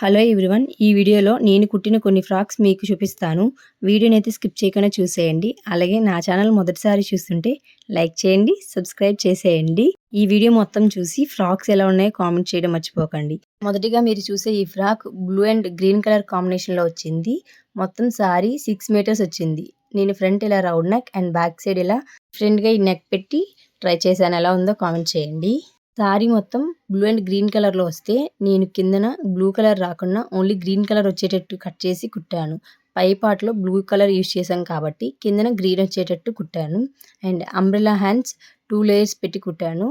Hello everyone ఈ వీడియోలో నేను కుట్టిన కొన్ని ఫ్రాక్స్ మీకు చూపిస్తాను. వీడియోని అయితే స్కిప్ చేయకుండా చూసేయండి. అలాగే నా ఛానల్ మొదటిసారి చూస్తుంటే లైక్ చేయండి సబ్స్క్రైబ్ చేసేయండి. ఈ వీడియో మొత్తం చూసి ఫ్రాక్స్ ఎలా ఉన్నాయో కామెంట్ చేయడం మర్చిపోకండి. మొదటిగా మీరు చూసే ఈ frock blue and green colour కాంబినేషన్లో వచ్చింది. మొత్తం సారీ సిక్స్ మీటర్స్ వచ్చింది. నేను ఫ్రంట్ ఇలా round neck and back side ఇలా ఫ్రంట్గా ఈ నెక్ పెట్టి ట్రై చేశాను. ఎలా ఉందో కామెంట్ చేయండి. శారీ మొత్తం బ్లూ అండ్ గ్రీన్ కలర్లో వస్తే నేను కిందన బ్లూ కలర్ రాకుండా ఓన్లీ గ్రీన్ కలర్ వచ్చేటట్టు కట్ చేసి కుట్టాను. పై పార్ట్లో బ్లూ కలర్ యూస్ చేశాం కాబట్టి కిందన గ్రీన్ వచ్చేటట్టు కుట్టాను. And umbrella hands two layers పెట్టి కుట్టాను.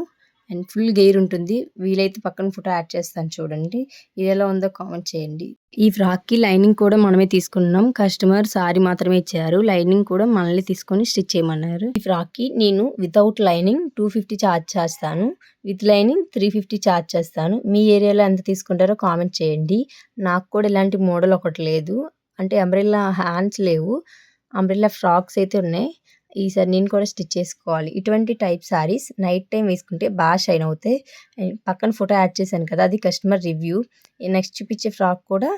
అండ్ ఫుల్ గెయిర్ ఉంటుంది. వీలైతే పక్కన ఫోటో యాడ్ చేస్తాను చూడండి. ఇది ఎలా ఉందో కామెంట్ చేయండి. ఈ ఫ్రాక్కి లైనింగ్ కూడా మనమే తీసుకున్నాం. కస్టమర్ సారీ మాత్రమే ఇచ్చారు. లైనింగ్ కూడా మనల్ని తీసుకొని స్టిచ్ చేయమన్నారు. ఈ ఫ్రాక్కి నేను without lining two fifty charge చేస్తాను. With lining three fifty charge చేస్తాను. మీ ఏరియాలో ఎంత తీసుకుంటారో కామెంట్ చేయండి. నాకు కూడా ఇలాంటి మోడల్ ఒకటి లేదు. అంటే అంబ్రెల్లా హ్యాండ్స్ లేవు. అంబ్రెల్లా ఫ్రాక్స్ అయితే ఉన్నాయి. ఈసారి నేను కూడా స్టిచ్ చేసుకోవాలి. ఇటువంటి టైప్ సారీస్ నైట్ టైం వేసుకుంటే బాగా షైన్ అవుతాయి. పక్కన ఫోటో యాడ్ చేశాను కదా అది కస్టమర్ రివ్యూ. నెక్స్ట్ చూపించే ఫ్రాక్ కూడా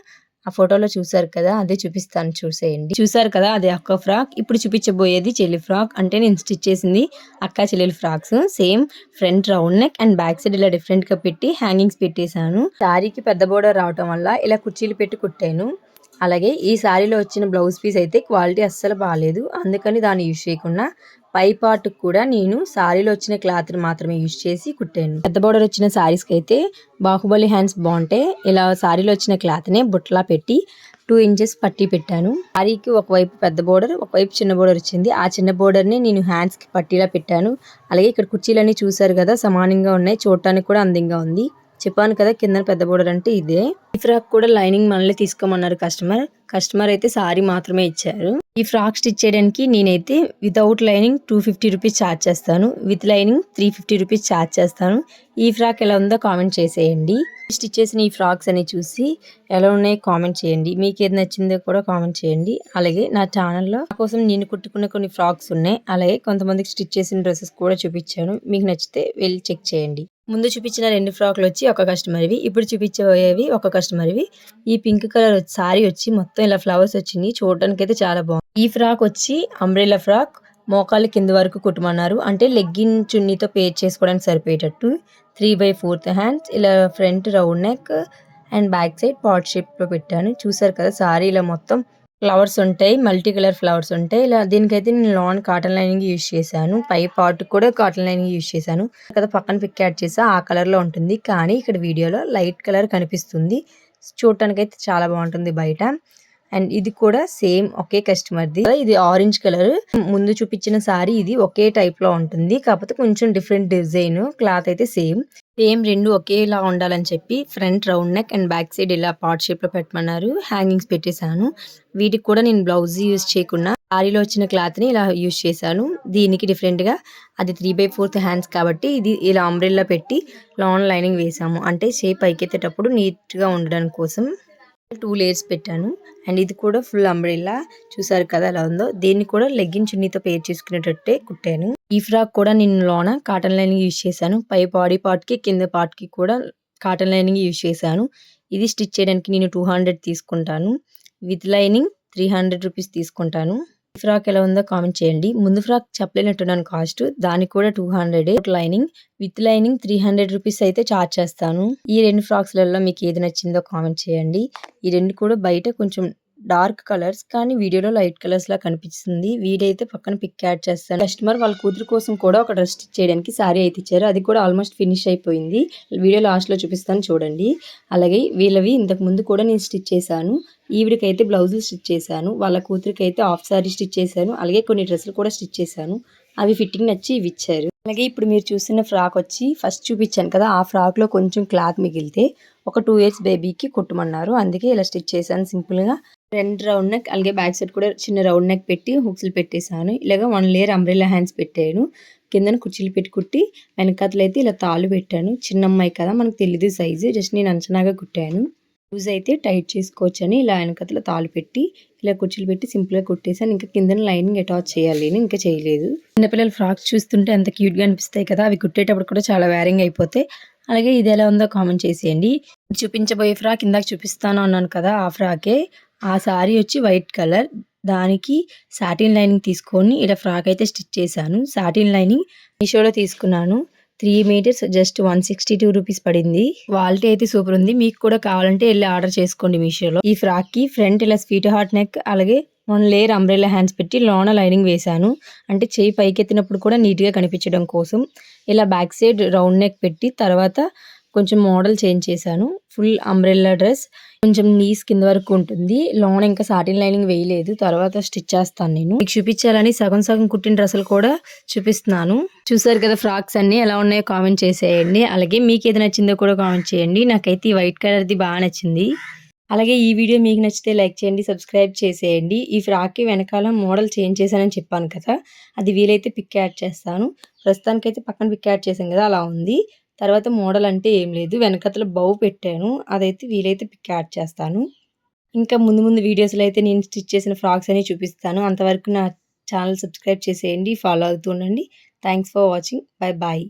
ఆ ఫోటోలో చూసారు కదా అదే చూపిస్తాను చూసేయండి. చూసారు కదా అదే అక్క ఫ్రాక్. ఇప్పుడు చూపించబోయేది చెల్లి ఫ్రాక్. అంటే నేను స్టిచ్ చేసింది అక్క చెల్లెలి frocks. Same front round neck and back side ఇలా డిఫరెంట్గా పెట్టి హ్యాంగింగ్స్ పెట్టేశాను. శారీకి పెద్ద బోర్డర్ రావటం వల్ల ఇలా కుర్చీలు పెట్టి కుట్టాను. అలాగే ఈ శారీలో వచ్చిన బ్లౌజ్ పీస్ అయితే క్వాలిటీ అస్సలు బాగాలేదు అందుకని దాన్ని యూజ్ చేయకుండా పై పార్ట్ కూడా నేను శారీలో వచ్చిన క్లాత్ని మాత్రమే యూజ్ చేసి కుట్టాను. పెద్ద బోర్డర్ వచ్చిన శారీస్కి అయితే బాహుబలి హ్యాండ్స్ బాగుంటాయి ఇలా శారీలో వచ్చిన క్లాత్నే బుట్టలా పెట్టి టూ ఇంచెస్ పట్టి పెట్టాను. శారీకి ఒకవైపు పెద్ద బోర్డర్ ఒకవైపు చిన్న బోర్డర్ వచ్చింది. ఆ చిన్న బోర్డర్ని నేను హ్యాండ్స్కి పట్టీలా పెట్టాను. అలాగే ఇక్కడ కుర్చీలన్నీ చూసారు కదా సమానంగా ఉన్నాయి చూడటానికి కూడా అందంగా ఉంది. చెప్పాను కదా కింద పెద్ద బోర్డర్ అంటే ఇదే. ఈ ఫ్రాక్ కూడా లైనింగ్ మనల్ని తీసుకోమన్నారు కస్టమర్. కస్టమర్ అయితే సారీ మాత్రమే ఇచ్చారు. ఈ ఫ్రాక్ స్టిచ్ చేయడానికి నేనైతే without lining two fifty rupees charge చేస్తాను. With lining three fifty rupees charge చేస్తాను. ఈ ఫ్రాక్ ఎలా ఉందో కామెంట్ చేసేయండి. స్టిచ్ చేసిన ఈ ఫ్రాక్స్ అని చూసి ఎలా ఉన్నాయో కామెంట్ చేయండి. మీకు ఏది నచ్చిందో కూడా కామెంట్ చేయండి. అలాగే నా ఛానల్లో నా కోసం నేను కుట్టుకున్న కొన్ని ఫ్రాక్స్ ఉన్నాయి. అలాగే కొంతమందికి స్టిచ్ చేసిన డ్రెస్సెస్ కూడా చూపించాను. మీకు నచ్చితే వెళ్ళి చెక్ చేయండి. ముందు చూపించిన రెండు ఫ్రాక్లు వచ్చి ఒక కస్టమర్వి ఇప్పుడు చూపించబోయేవి ఒక కస్టమర్వి. ఈ పింక్ కలర్ సారీ వచ్చి మొత్తం ఇలా ఫ్లవర్స్ వచ్చింది. చూడడానికి అయితే చాలా బాగుంది. ఈ ఫ్రాక్ వచ్చి అంబ్రెలా ఫ్రాక్ మోకాళ్ళ కింద వరకు కుట్టమన్నారు. అంటే లెగ్గిన్ చున్నీతో పేర్ చేసుకోవడానికి సరిపోయేటట్టు. త్రీ బై ఫోర్త్ హ్యాండ్స్ ఇలా front round neck and back side pot షేప్లో పెట్టాను. చూసారు కదా సారీ ఇలా మొత్తం ఫ్లవర్స్ ఉంటాయి మల్టీ కలర్ ఫ్లవర్స్ ఉంటాయి. ఇలా దీనికైతే నేను లాన్ కాటన్ లైనింగ్ యూజ్ చేశాను. పై పార్ట్ కూడా కాటన్ లైనింగ్ యూజ్ చేశాను. కదా పక్కన పిక్ యాడ్ చేసా ఆ కలర్లో ఉంటుంది. కానీ ఇక్కడ వీడియోలో లైట్ కలర్ కనిపిస్తుంది. చూడటానికి అయితే చాలా బాగుంటుంది బయట. అండ్ ఇది కూడా సేమ్ ఒకే కస్టమర్ది. ఇది ఆరెంజ్ కలర్. ముందు చూపించిన సారీ ఇది ఒకే టైప్లో ఉంటుంది. కాకపోతే కొంచెం డిఫరెంట్ డిజైన్ క్లాత్ అయితే సేమ్. సేమ్ రెండు ఒకేలా ఉండాలని చెప్పి front round neck and back side ఇలా పార్ట్ షేప్లో పెట్టమన్నారు. హ్యాంగింగ్స్ పెట్టేశాను. వీటికి కూడా నేను బ్లౌజ్ యూజ్ చేయకుండా సారీలో వచ్చిన క్లాత్ని ఇలా యూజ్ చేశాను. దీనికి డిఫరెంట్గా అది త్రీ బై ఫోర్త్ హ్యాండ్స్ కాబట్టి ఇది ఇలా అంబ్రెల్లా పెట్టి లాంగ్ లైనింగ్ వేసాము అంటే షేప్ పైకెత్తేటప్పుడు నీట్గా ఉండడం కోసం. టూ లేయర్స్ పెట్టాను. అండ్ ఇది కూడా ఫుల్ అంబ్రెల్లా. చూసారు కదా ఎలా ఉందో? దీన్ని కూడా లెగ్గిన్ చున్నీతో పేర్ చేసుకునేటట్టే కుట్టాను. ఈ ఫ్రాక్ కూడా నేను లోన కాటన్ లైనింగ్ యూజ్ చేశాను. పై బాడీ పార్ట్కి కింద పార్ట్కి కూడా కాటన్ లైనింగ్ యూజ్ చేశాను. ఇది స్టిచ్ చేయడానికి నేను టూ హండ్రెడ్ తీసుకుంటాను. With lining three hundred rupees తీసుకుంటాను. ఫ్రాక్ ఎలా ఉందో కామెంట్ చేయండి. ముందు ఫ్రాక్ చెప్పలేనట్టున్నాను కాస్ట్. దానికి కూడా two hundred. Lining with lining three hundred rupees అయితే చార్జ్ చేస్తాను. ఈ రెండు ఫ్రాక్స్లలో మీకు ఏది నచ్చిందో కామెంట్ చేయండి. ఈ రెండు కూడా బయట కొంచెం డార్క్ కలర్స్ కానీ వీడియోలో లైట్ కలర్స్ లా కనిపిస్తుంది. వీడైతే పక్కన పిక్ యాడ్ చేస్తాను కస్టమర్ వాళ్ళ కూతురు కోసం కూడా ఒక డ్రెస్ స్టిచ్ చేయడానికి సారీ అయితే ఇచ్చారు. అది కూడా ఆల్మోస్ట్ ఫినిష్ అయిపోయింది. వీడియో లాస్ట్లో చూపిస్తాను చూడండి. అలాగే వీళ్ళవి ఇంతకు ముందు కూడా నేను స్టిచ్ చేశాను. ఈవిడికైతే బ్లౌజులు స్టిచ్ చేశాను. వాళ్ళ కూతురికి అయితే హాఫ్ సారీ స్టిచ్ చేశాను. అలాగే కొన్ని డ్రెస్సులు కూడా స్టిచ్ చేశాను. అవి ఫిట్టింగ్ నచ్చి ఇవి ఇచ్చారు. అలాగే ఇప్పుడు మీరు చూసిన ఫ్రాక్ వచ్చి ఫస్ట్ చూపించాను కదా ఆ ఫ్రాక్లో కొంచెం క్లాత్ మిగిలితే ఒక టూ ఇయర్స్ బేబీకి కుట్టమన్నారు. అందుకే ఇలా స్టిచ్ చేశాను సింపుల్గా. రెండు రౌండ్ నెక్ అలాగే బ్యాక్ సైడ్ కూడా చిన్న రౌండ్ నెక్ పెట్టి హుక్స్లు పెట్టేశాను. ఇలాగ వన్ లేయర్ అంబ్రెల్లా హ్యాండ్స్ పెట్టాను. కిందన కుర్చీలు పెట్టి కుట్టి వెనకాతలు అయితే ఇలా తాళ్ళు పెట్టాను. చిన్న అమ్మాయి కదా మనకు తెలియదు సైజు జస్ట్ నేను అంచనాగా కుట్టాను. లూజ్ అయితే టైట్ చేసుకోవచ్చు అని ఇలా వెనకతలో తాళ్ళు పెట్టి ఇలా కుర్చీలు పెట్టి సింపుల్గా కుట్టేసాను ఇంకా కిందన లైనింగ్ అటాచ్ చేయాలి ఇంకా చేయలేదు. చిన్నపిల్లల ఫ్రాక్స్ చూస్తుంటే ఎంత క్యూట్గా అనిపిస్తాయి కదా అవి కుట్టేటప్పుడు కూడా చాలా వేరింగ్ అయిపోతాయి అలాగే ఇది ఎలా ఉందో కామెంట్ చేసేయండి. చూపించబోయే ఫ్రాక్ ఇందాక చూపిస్తాను అన్నాను కదా ఆ ఫ్రాకే ఆ శారీ వచ్చి వైట్ కలర్. దానికి సాటిన్ లైనింగ్ తీసుకొని ఇలా ఫ్రాక్ అయితే స్టిచ్ చేశాను. సాటిన్ లైనింగ్ మీషోలో తీసుకున్నాను. Three metres just one sixty two rupees పడింది. క్వాలిటీ అయితే సూపర్ ఉంది. మీకు కూడా కావాలంటే వెళ్ళి ఆర్డర్ చేసుకోండి మీషోలో. ఈ ఫ్రాక్కి ఫ్రంట్ ఇలా స్వీట్ హార్ట్ నెక్ అలాగే వన్ లేయర్ అంబ్రెల్లా హ్యాండ్స్ పెట్టి లోన లైనింగ్ వేశాను. అంటే చేయి పైకెత్తినప్పుడు కూడా నీట్గా కనిపించడం కోసం. ఇలా బ్యాక్ సైడ్ రౌండ్ నెక్ పెట్టి తర్వాత కొంచెం మోడల్ చేంజ్ చేశాను. ఫుల్ అంబ్రెల్లా డ్రెస్ కొంచెం నీస్ కింద వరకు ఉంటుంది. లోన ఇంకా సాటిన్ లైనింగ్ వేయలేదు. తర్వాత స్టిచ్ చేస్తాను నేను. మీకు చూపించాలని సగం సగం కుట్టిన డ్రెస్సులు కూడా చూపిస్తున్నాను. చూసారు కదా ఫ్రాక్స్ అన్ని ఎలా ఉన్నాయో కామెంట్ చేసేయండి. అలాగే మీకు ఏది నచ్చిందో కూడా కామెంట్ చేయండి. నాకైతే ఈ వైట్ కలర్ది బాగా నచ్చింది. అలాగే ఈ వీడియో మీకు నచ్చితే లైక్ చేయండి సబ్స్క్రైబ్ చేసేయండి. ఈ ఫ్రాక్కి వెనకాల మోడల్ చేంజ్ చేశానని చెప్పాను కదా. అది వీలైతే పిక్ యాడ్ చేస్తాను. ప్రస్తుతానికైతే పక్కన పిక్ యాడ్ చేశాను కదా అలా ఉంది. తర్వాత మోడల్ అంటే ఏం లేదు. వెనకతల బౌ పెట్టాను. అదైతే వీలైతే పిక్ యాడ్ చేస్తాను. ఇంకా ముందు ముందు వీడియోస్లో అయితే నేను స్టిచ్ చేసిన ఫ్రాక్స్ అనేవి చూపిస్తాను. అంతవరకు నా ఛానల్ సబ్స్క్రైబ్ చేసేయండి. ఫాలో అవుతూ ఉండండి. Thanks for watching. Bye bye.